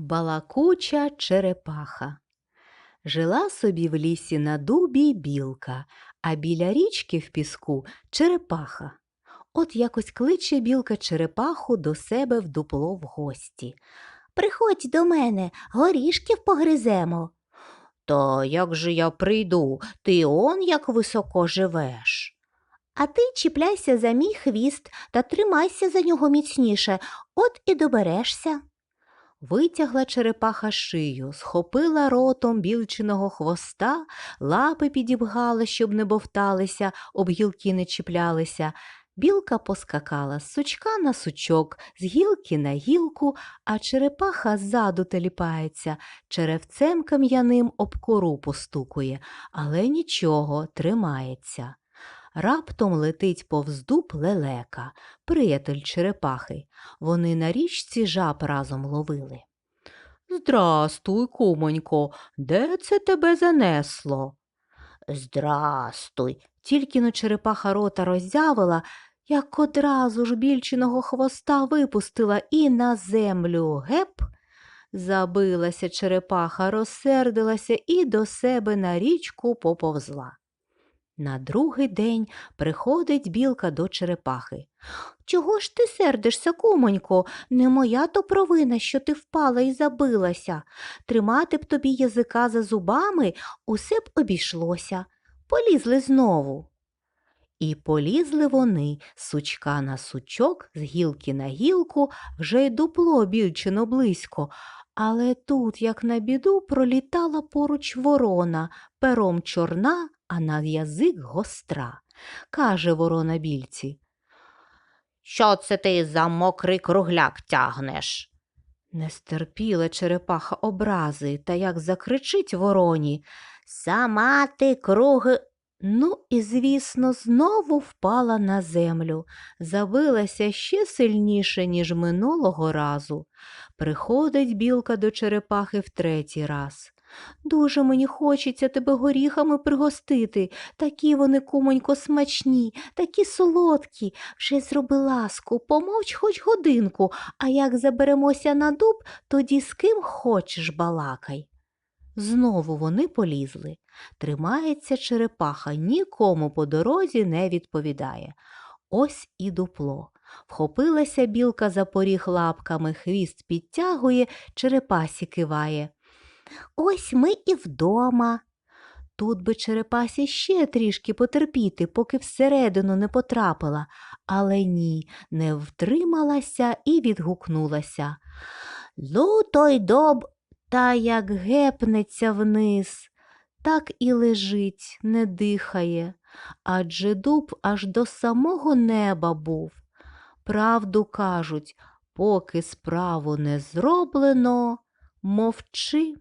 Балакуча черепаха. Жила собі в лісі на дубі білка, а біля річки в піску черепаха. От якось кличе білка черепаху до себе в дупло в гості. Приходь до мене, горішків погриземо. Та як же я прийду? Ти он як високо живеш. А ти чіпляйся за мій хвіст та тримайся за нього міцніше, от і доберешся. Витягла черепаха шию, схопила ротом білчиного хвоста, лапи підібгала, щоб не бовталися, об гілки не чіплялися. Білка поскакала з сучка на сучок, з гілки на гілку, а черепаха ззаду теліпається, черевцем кам'яним об кору постукує, але нічого, тримається. Раптом летить повз дуб лелека, приятель черепахи. Вони на річці жаб разом ловили. Здрастуй, кумонько, де це тебе занесло? Здрастуй. Тільки но черепаха рота роззявила, як одразу ж більчиного хвоста випустила і на землю геп. Забилася черепаха, розсердилася і до себе на річку поповзла. На другий день приходить білка до черепахи. Чого ж ти сердишся, кумонько? Не моя то провина, що ти впала і забилася. Тримати б тобі язика за зубами, усе б обійшлося. Полізли знову. І полізли вони сучка на сучок, з гілки на гілку, вже й дупло більчино близько. Але тут, як на біду, пролітала поруч ворона, пером чорна, а на язик гостра. Каже ворона більці. Що це ти за мокрий кругляк тягнеш? Не стерпіла черепаха образи, та як закричить вороні. Сама ти круги. Ну і, звісно, знову впала на землю, забилася ще сильніше, ніж минулого разу. Приходить білка до черепахи в третій раз. Дуже мені хочеться тебе горіхами пригостити. Такі вони, кумонько, смачні, такі солодкі. Вже зроби ласку, помовч хоч годинку, а як заберемося на дуб, тоді з ким хочеш балакай. Знову вони полізли. Тримається черепаха, нікому по дорозі не відповідає. Ось і дупло. Вхопилася білка за поріг лапками, хвіст підтягує, черепасі киває. Ось ми і вдома. Тут би черепасі ще трішки потерпіти, поки всередину не потрапила, але ні, не втрималася і відгукнулася. Люто й доб, та як гепнеться вниз, так і лежить, не дихає, адже дуб аж до самого неба був. Правду кажуть, поки справу не зроблено, мовчи.